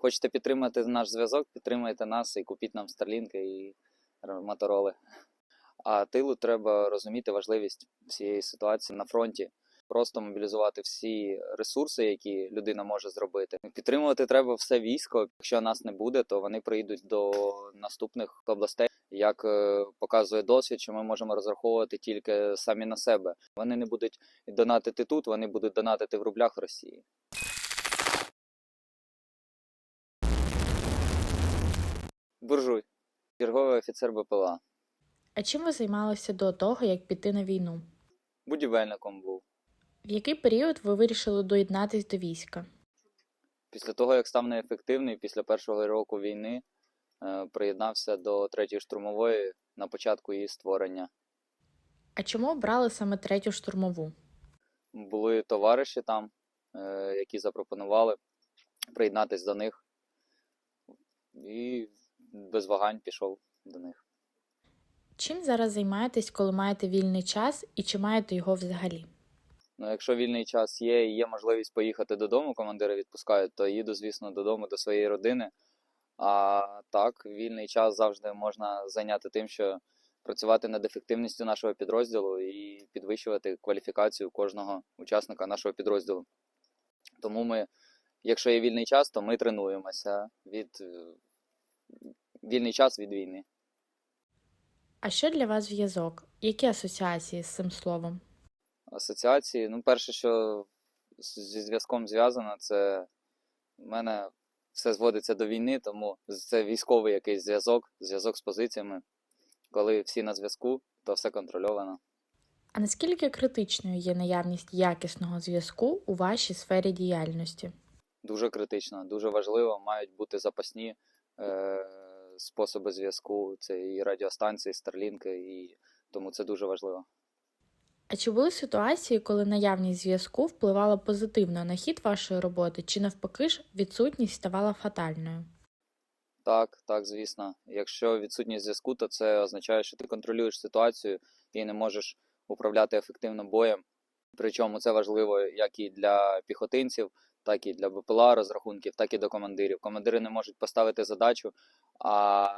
Хочете підтримати наш зв'язок, підтримайте нас і купіть нам старлінки і мотороли. А тилу треба розуміти важливість всієї ситуації на фронті. Просто мобілізувати всі ресурси, які людина може зробити. Підтримувати треба все військо. Якщо нас не буде, то вони прийдуть до наступних областей. Як е, показує досвід, що ми можемо розраховувати тільки самі на себе. Вони не будуть донатити тут, вони будуть донатити в рублях Росії. Буржуй, черговий офіцер БПЛА. А чим ви займалися до того, як піти на війну? Будівельником був. В який період ви вирішили доєднатись до війська? Після того, як став неефективний, після першого року війни е, приєднався до третьої штурмової на початку її створення. А чому обрали саме третю штурмову? Були товариші там, е, які запропонували приєднатися до них, і без вагань пішов до них. Чим зараз займаєтесь, коли маєте вільний час, і чи маєте його взагалі? Ну, якщо вільний час є і є можливість поїхати додому, командири відпускають, то їду, звісно, додому до своєї родини. А так, вільний час завжди можна зайняти тим, що працювати над ефективністю нашого підрозділу і підвищувати кваліфікацію кожного учасника нашого підрозділу. Тому ми, якщо є вільний час, то ми тренуємося від вільний час від війни. А що для вас зв'язок? Які асоціації з цим словом? асоціації. Ну, перше, що зі зв'язком зв'язано, це в мене все зводиться до війни, тому це військовий якийсь зв'язок, зв'язок з позиціями. Коли всі на зв'язку, то все контрольовано. А наскільки критичною є наявність якісного зв'язку у вашій сфері діяльності? Дуже критично, дуже важливо, мають бути запасні е, способи зв'язку. Це і радіостанції, і старлінки, і тому це дуже важливо. А чи були ситуації, коли наявність зв'язку впливала позитивно на хід вашої роботи, чи навпаки ж відсутність ставала фатальною? Так, так, звісно. Якщо відсутність зв'язку, то це означає, що ти контролюєш ситуацію і не можеш управляти ефективно боєм. Причому це важливо як і для піхотинців, так і для БПЛА розрахунків, так і до командирів. Командири не можуть поставити задачу, а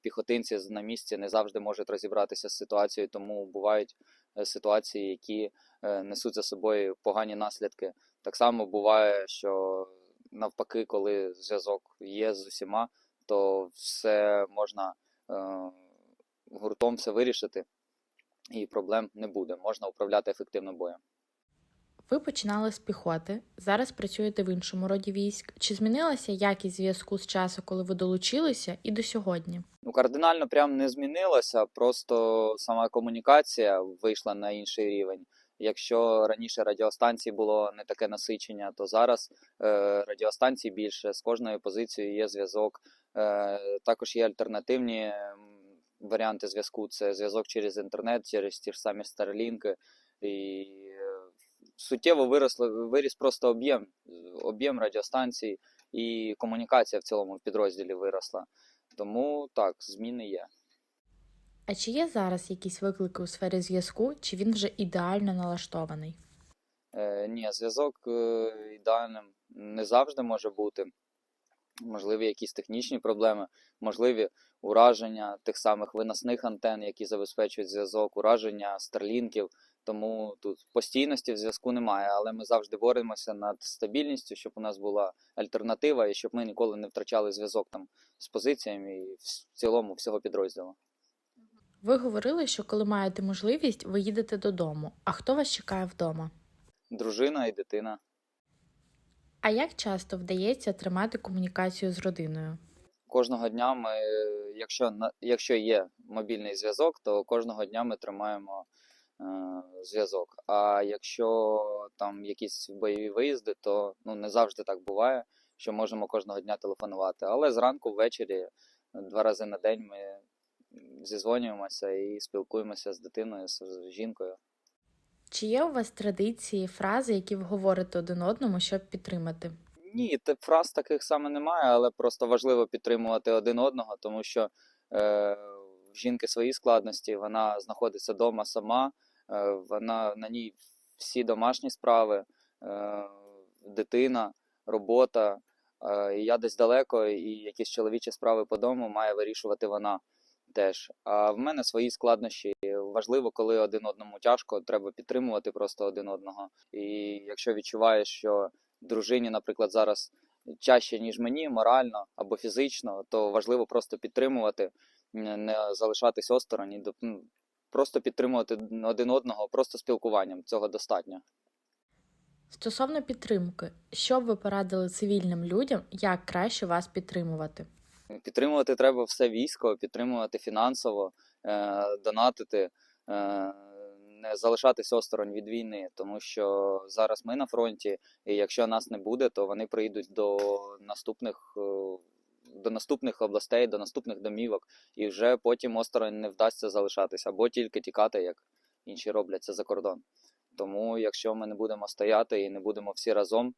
піхотинці на місці не завжди можуть розібратися з ситуацією, тому бувають е, ситуації, які е, несуть за собою погані наслідки. Так само буває, що навпаки, коли зв'язок є з усіма, то все можна е, гуртом все вирішити, і проблем не буде. Можна управляти ефективно боєм. Ви починали з піхоти, зараз працюєте в іншому роді військ. Чи змінилася якість зв'язку з часу, коли ви долучилися, і до сьогодні? Ну, кардинально прям не змінилося, просто сама комунікація вийшла на інший рівень. Якщо раніше радіостанцій було не таке насичення, то зараз е, радіостанцій більше, з кожною позицією є зв'язок. Е, також є альтернативні варіанти зв'язку. Це зв'язок через інтернет, через ті ж самі Starlink. І суттєво виросло, виріс просто об'єм, об'єм радіостанцій і комунікація в цілому в підрозділі виросла. Тому так, зміни є. А чи є зараз якісь виклики у сфері зв'язку, чи він вже ідеально налаштований? Е, ні, зв'язок е, ідеальним не завжди може бути. Можливі якісь технічні проблеми, можливі ураження тих самих виносних антен, які забезпечують зв'язок, ураження старлінків. Тому тут постійності в зв'язку немає, але ми завжди боремося над стабільністю, щоб у нас була альтернатива і щоб ми ніколи не втрачали зв'язок там з позиціями і в цілому всього підрозділу. Ви говорили, що коли маєте можливість, ви їдете додому. А хто вас чекає вдома? Дружина і дитина. А як часто вдається тримати комунікацію з родиною? кожного дня ми, якщо якщо є мобільний зв'язок, то кожного дня ми тримаємо зв'язок. А якщо там якісь бойові виїзди, то ну не завжди так буває, що можемо кожного дня телефонувати. Але зранку, ввечері, два рази на день ми зізвонюємося і спілкуємося з дитиною, з з жінкою. Чи є у вас традиції, фрази, які ви говорите один одному, щоб підтримати? Ні, фраз таких саме немає, але просто важливо підтримувати один одного, тому що е, в жінки свої складності, вона знаходиться вдома сама, е, вона на ній всі домашні справи, е, дитина, робота. Е, я десь далеко, і якісь чоловічі справи по дому має вирішувати вона теж. А в мене свої складнощі. Важливо, коли один одному тяжко, треба підтримувати просто один одного. І якщо відчуваєш, що дружині, наприклад, зараз чаще, ніж мені, морально або фізично, то важливо просто підтримувати, не залишатись осторонь і м, просто підтримувати один одного, просто спілкуванням. Цього достатньо. Стосовно підтримки, що б ви порадили цивільним людям, як краще вас підтримувати? Підтримувати треба все військо, підтримувати фінансово, е, донатити, е, не залишатися осторонь від війни, тому що зараз ми на фронті, і якщо нас не буде, то вони прийдуть до наступних. До наступних областей, до наступних домівок, і вже потім осторонь не вдасться залишатися, або тільки тікати, як інші роблять це за кордон. Тому, якщо ми не будемо стояти і не будемо всі разом,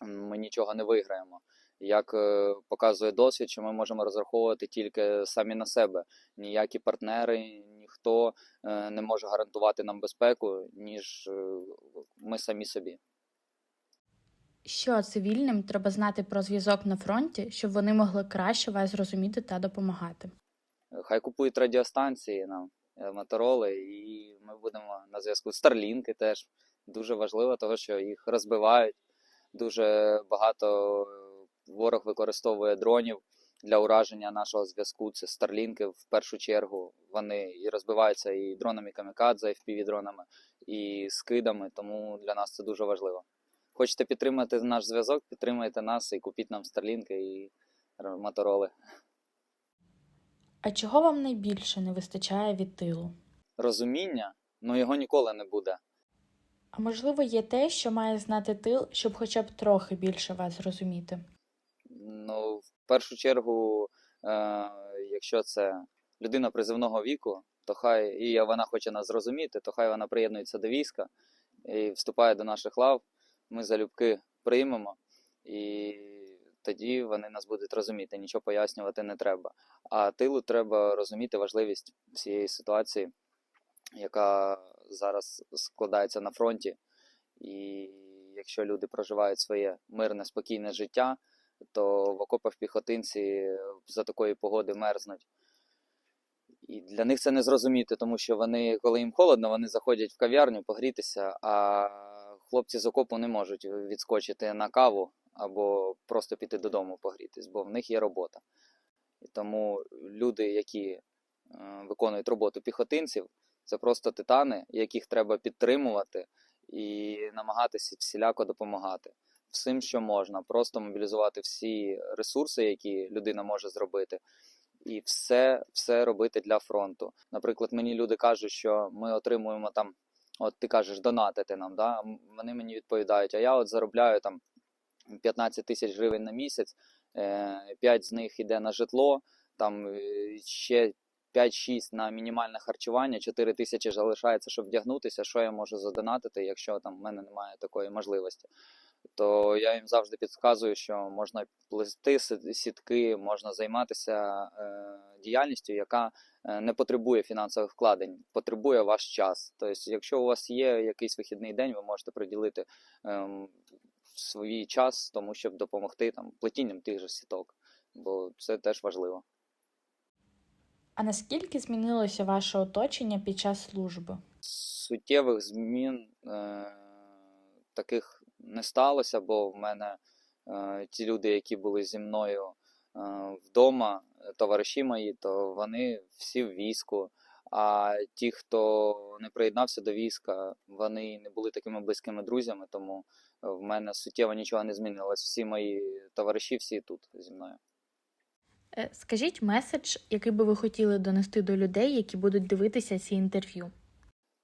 ми нічого не виграємо як е, показує досвід, що ми можемо розраховувати тільки самі на себе. Ніякі партнери, ніхто е, не може гарантувати нам безпеку, ніж е, ми самі собі. Що цивільним треба знати про зв'язок на фронті, щоб вони могли краще вас зрозуміти та допомагати? Хай купують радіостанції нам, е, мотороли, і ми будемо на зв'язку. Старлінки теж дуже важливо, тому що їх розбивають. Дуже багато е, ворог використовує дронів для ураження нашого зв'язку. Це старлінки в першу чергу. Вони і розбиваються і дронами камікадзе, і FPV-дронами, і скидами, тому для нас це дуже важливо. Хочете підтримати наш зв'язок, підтримайте нас і купіть нам старлінки і мотороли. А чого вам найбільше не вистачає від тилу? Розуміння, ну його ніколи не буде. А можливо, є те, що має знати тил, щоб хоча б трохи більше вас зрозуміти? Ну, в першу чергу, е, якщо це людина призивного віку, то хай і вона хоче нас зрозуміти, то хай вона приєднується до війська і вступає до наших лав. Ми залюбки приймемо, і тоді вони нас будуть розуміти, нічого пояснювати не треба. А тилу треба розуміти важливість всієї ситуації, яка зараз складається на фронті. І якщо люди проживають своє мирне, спокійне життя, то в окопах піхотинці за такої погоди мерзнуть. І для них це не зрозуміти, тому що вони, коли їм холодно, вони заходять в кав'ярню погрітися, а хлопці з окопу не можуть відскочити на каву або просто піти додому погрітись, бо в них є робота. І тому люди, які е, виконують роботу піхотинців, це просто титани, яких треба підтримувати і намагатися всіляко допомагати всім, що можна, просто мобілізувати всі ресурси, які людина може зробити, і все, все робити для фронту. Наприклад, мені люди кажуть, що ми отримуємо там, от ти кажеш, донатити нам. Да? Вони мені відповідають, а я от заробляю там 15 тисяч гривень на місяць, 5 з них йде на житло, там е, ще 5-6 на мінімальне харчування, 4 тисячі залишається, щоб вдягнутися. Що я можу задонатити, якщо там в мене немає такої можливості? То я їм завжди підказую, що можна плести сітки, можна займатися е, діяльністю, яка е, не потребує фінансових вкладень, потребує ваш час. Тобто, якщо у вас є якийсь вихідний день, ви можете приділити ем, свій час тому, щоб допомогти там плетінням тих же сіток, бо це теж важливо. А наскільки змінилося ваше оточення під час служби? суттєвих змін е, таких не сталося, бо в мене е, ті люди, які були зі мною е, вдома, товариші мої, то вони всі в війську. А ті, хто не приєднався до війська, вони не були такими близькими друзями, тому е, в мене суттєво нічого не змінилось. Всі мої товариші, всі тут зі мною. Е, Скажіть меседж, який би ви хотіли донести до людей, які будуть дивитися ці інтерв'ю.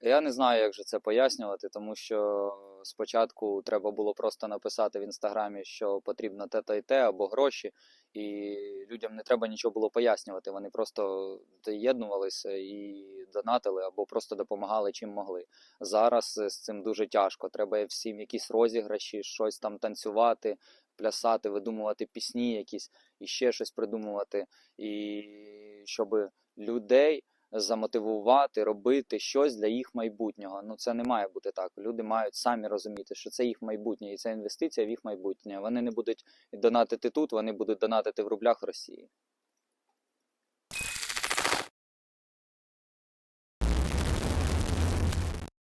Я не знаю, як же це пояснювати, тому що спочатку треба було просто написати в інстаграмі, що потрібно те та й те або гроші, і людям не треба нічого було пояснювати. Вони просто доєднувалися і донатили або просто допомагали чим могли. Зараз з цим дуже тяжко. Треба всім якісь розіграші, щось там танцювати, плясати, видумувати пісні, якісь і ще щось придумувати, і щоб людей замотивувати, робити щось для їх майбутнього. Ну це не має бути так. Люди мають самі розуміти, що це їх майбутнє, і це інвестиція в їх майбутнє. Вони не будуть донатити тут, вони будуть донатити в рублях Росії.